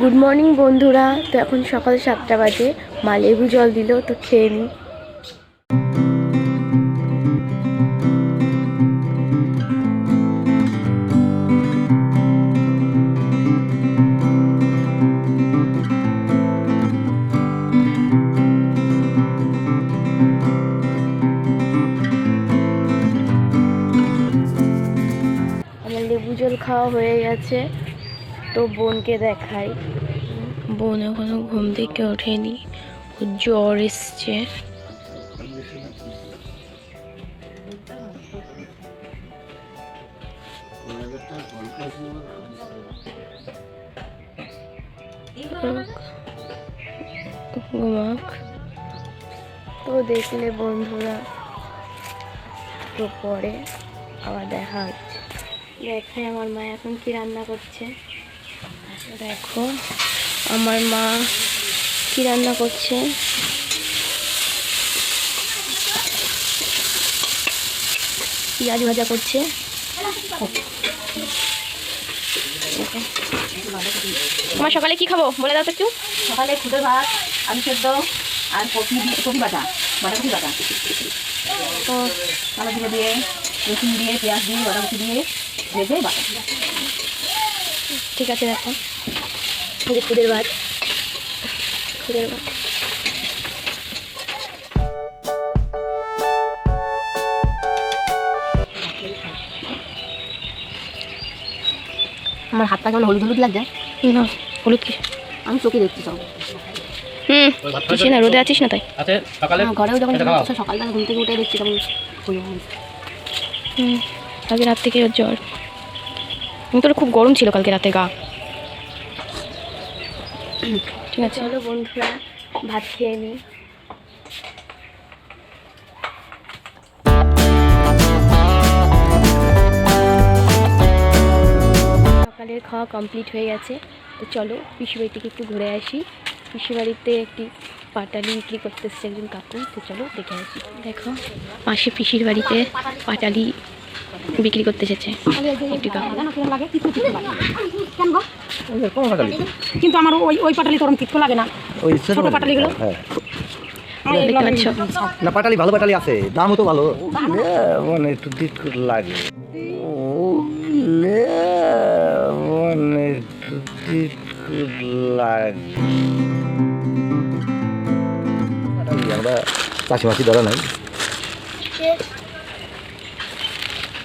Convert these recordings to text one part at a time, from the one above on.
Good morning বন্ধুরা। তো এখন সকাল সাতটা বাজে। মা লেবু জল দিল, তো খেয়ে নিই আমার লেবু জল খাওয়া হয়ে গেছে। তো বোনকে দেখাই। বোন এখনও ঘুম থেকে ওঠেনি জ্বর এসছে। ঘুমাক। তো দেখলে বন্ধুরা তো পরে আবার দেখা হচ্ছে। দেখে আমার মা এখন কি রান্না করছে? দেখো আমার মা কি রান্না করছে? পেঁয়াজ ভাজা করছে। তোমার সকালে কি খাব? বলে দাও তো একটু। সকালে খুদে ভাত আলু সেদ্ধ আর কপি দিয়ে কপি বাটা বাঁধাকপি বাটা। তো কালো জিরে দিয়ে রসুন দিয়ে পেঁয়াজ দিয়ে বাঁধাকপি দিয়ে ভেজে বাটা। ঠিক আছে দেখো। যে খুদের ভাত খুদের ভাত আমার হাতটা কেমন হলুদ হলুদ লাগছে? না হলুদ কি? আমি চোখে দেখছি সব। হুম কিছু না রোদে আছিস না তাই? সকালে আমার ঘরেও যখন সকালবেলা ঘুম থেকে উঠে দেখছি কেমন হুম কালকে রাত থেকে ওর জ্বর। আমি তোর খুব গরম ছিল কালকে রাতে গা। ঠিক আছে। চলো বন্ধুরা, ভাত খেয়ে নিই সকালের খাওয়া কমপ্লিট হয়ে গেছে। তো চলো, পিসি বাড়ি থেকে একটু ঘুরে আসি। পিসি বাড়িতে একটি পাটালি বিক্রি করতে এসছে একজন কাকু। তো চলো, দেখে আসি। দেখো, পাশে পিসির বাড়িতে পাটালি বিক্রি করতে এসেছে। কিন্তু আমার ওই ওই পাটালি তোরম তিতো লাগে না। ওই ছোট পাটালিগুলো। হ্যাঁ। দেখতে পাচ্ছ? না। পাটালি ভালো পাটালি আছে। দামও তো ভালো। মানে একটু দিক লাগে। মানে একটু দিক লাগে। আমরা চাষি মাছি ধরা নাই।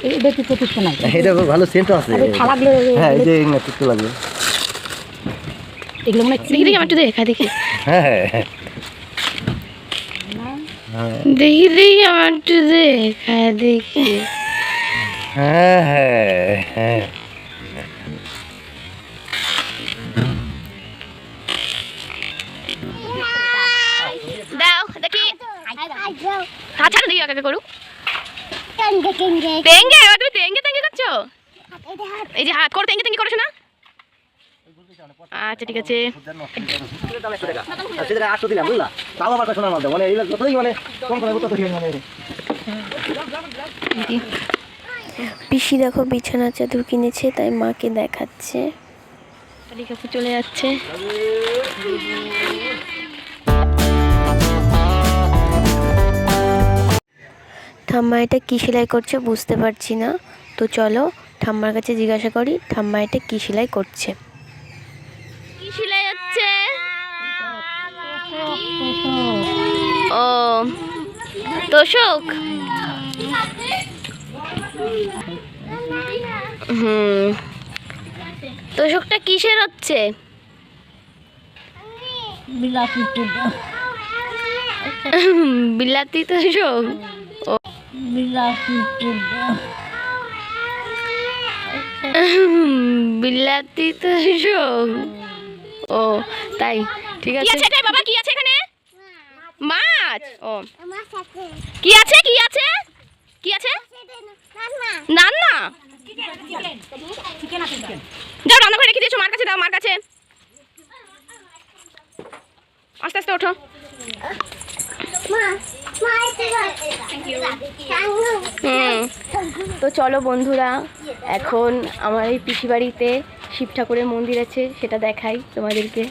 এটা তিতো তিতো নাই এটা ভালো সেন্টও আছে। আর হ্যাঁ এই যে একটু লাগবে। এগুলো মানে দেখি দেখি একটু দেখা দেখি। হ্যাঁ হ্যাঁ হ্যাঁ। হ্যাঁ দেখি দেখি আমার একটু দেখা দেখি। হ্যাঁ হ্যাঁ হ্যাঁ। দাও দেখি। হ্যাঁ ছাড়ো দেখি কাকে করুক। তেঙ্গে এবার তুমি তেঙ্গে তেঙ্গে করছ এই যে হাত করো তেঙ্গে তেঙ্গে করছ না আচ্ছা ঠিক আছে আটশো দিলাম বুঝলা তাও আবার শোনার মধ্যে মানে এইগুলো যতই মানে কম করে ততই মানে পিসি দেখো বিছানা চাদর কিনেছে তাই মাকে দেখাচ্ছে। চলে যাচ্ছে। ঠাম্মা এটা কী সেলাই করছে বুঝতে পারছি না। তো চলো ঠাম্মার কাছে জিজ্ঞাসা করি ঠাম্মা এটা কী সেলাই করছে? কি সেলাই হচ্ছে? ও তোষক? হুম তোষকটা কিসের হচ্ছে? বিলাতি তোষক? বিলাতি তোষক ও তাই ঠিক আছে। এটাই বাবা? কি আছে এখানে? মাছ। ও। কি আছে? কি আছে? কি আছে? রান্না যাও রান্না করে রেখে দিয়েছ মার কাছে দাও মার কাছে। আস্তে আস্তে ওঠো। তো চলো বন্ধুরা, এখন আমার এই পিসি বাড়িতে শিব ঠাকুরের মন্দির আছে, সেটা দেখাই তোমাদেরকে।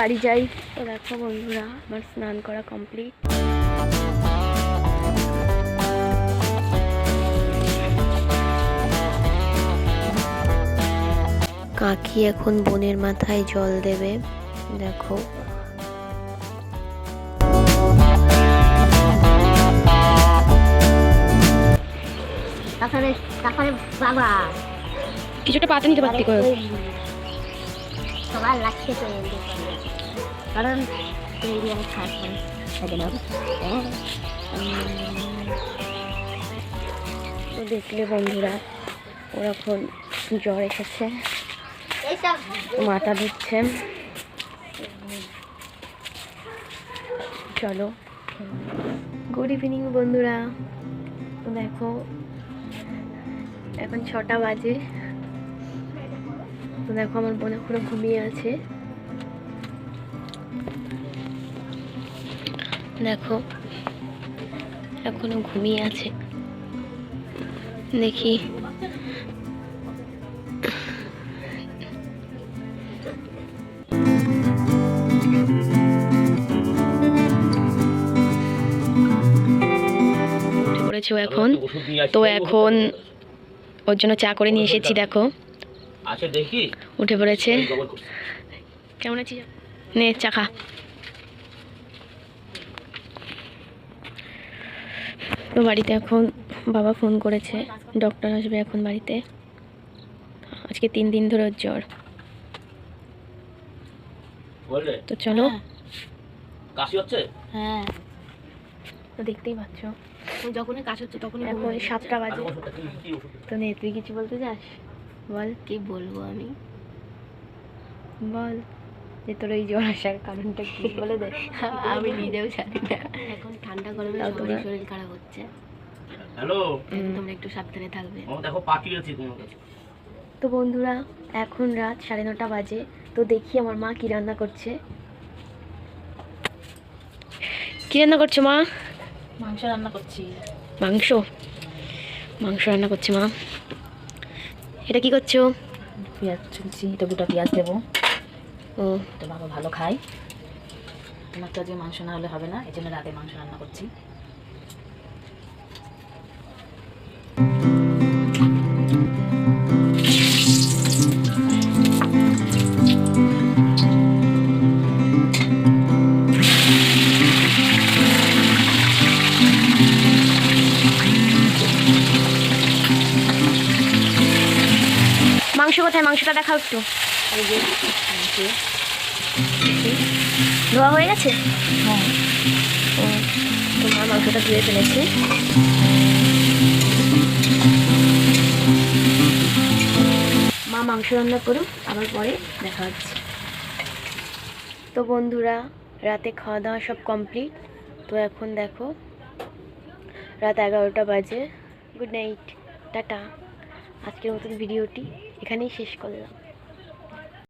বাড়ি যাই। তো দেখো বন্ধুরা আমার স্নান করা কমপ্লিট কাকি এখন বোনের মাথায় জল দেবে দেখো। তারপরে তারপরে বাবা। কিছুটা পাতা নিতে পারতি সবার লাগছে তো। কারণ তৈরি আমি তো দেখলে বন্ধুরা, ওরকম জ্বর এসেছে, মাথা ধুচ্ছে। চলো। গুড ইভিনিং বন্ধুরা। দেখো, এখন ছটা বাজে। তো দেখো, আমার বোন এখনও ঘুমিয়ে আছে। দেখো এখনও ঘুমিয়ে আছে। দেখি। উঠে পড়েছে এখন। তো এখন ওর জন্য চা করে নিয়ে এসেছি দেখো। আছে দেখি। উঠে পড়েছে। কেমন আছিস? নে চা খা। তো বাড়িতে এখন বাবা ফোন করেছে ডক্টর আসবে এখন বাড়িতে। আজকে তিন দিন ধরে জ্বর। তো চলো। কাশি হচ্ছে? হ্যাঁ। তো দেখতেই পাচ্ছ। যখনই কাজ হচ্ছে তখনই এখন সাতটা বাজে। তো নে তুই কিছু বলতে চাস? বল কি বলব আমি? বল। যে তোর এই জ্বর আসার কারণটা কি বলে দে। আমি নিজেও জানি না। এখন ঠান্ডা গরমে সবারই শরীর খারাপ হচ্ছে। হ্যালো? তোমরা একটু সাবধানে থাকবে। ও দেখো পাঠিয়ে গেছি তোমার কাছে তো বন্ধুরা এখন রাত সাড়ে নটা বাজে। তো দেখি আমার মা কি রান্না করছে। কি রান্না করছ মা? মাংস রান্না করছি। মাংস? মাংস রান্না করছে মা। এটা কি করছ? পেঁয়াজ চুলছি এটা দুটো পেঁয়াজ দেবো। তো বাবা ভালো খায়। তোমার তো আজকে মাংস না হলে হবে না, এই জন্য রাতে মাংস রান্না করছি। মাংস কোথায়? মাংসটা দেখাও একটু। ধোয়া হয়ে গেছে? হ্যাঁ। ও, তো মা মাংসটা ধুয়ে ফেলেছে। মা মাংস রান্না করুক, আবার পরে দেখা হচ্ছে। তো বন্ধুরা, রাতে খাওয়া দাওয়া সব কমপ্লিট। তো এখন দেখো, রাত এগারোটা বাজে। Good night. টাটা। আজকের মতন ভিডিওটি এখানেই শেষ করলাম।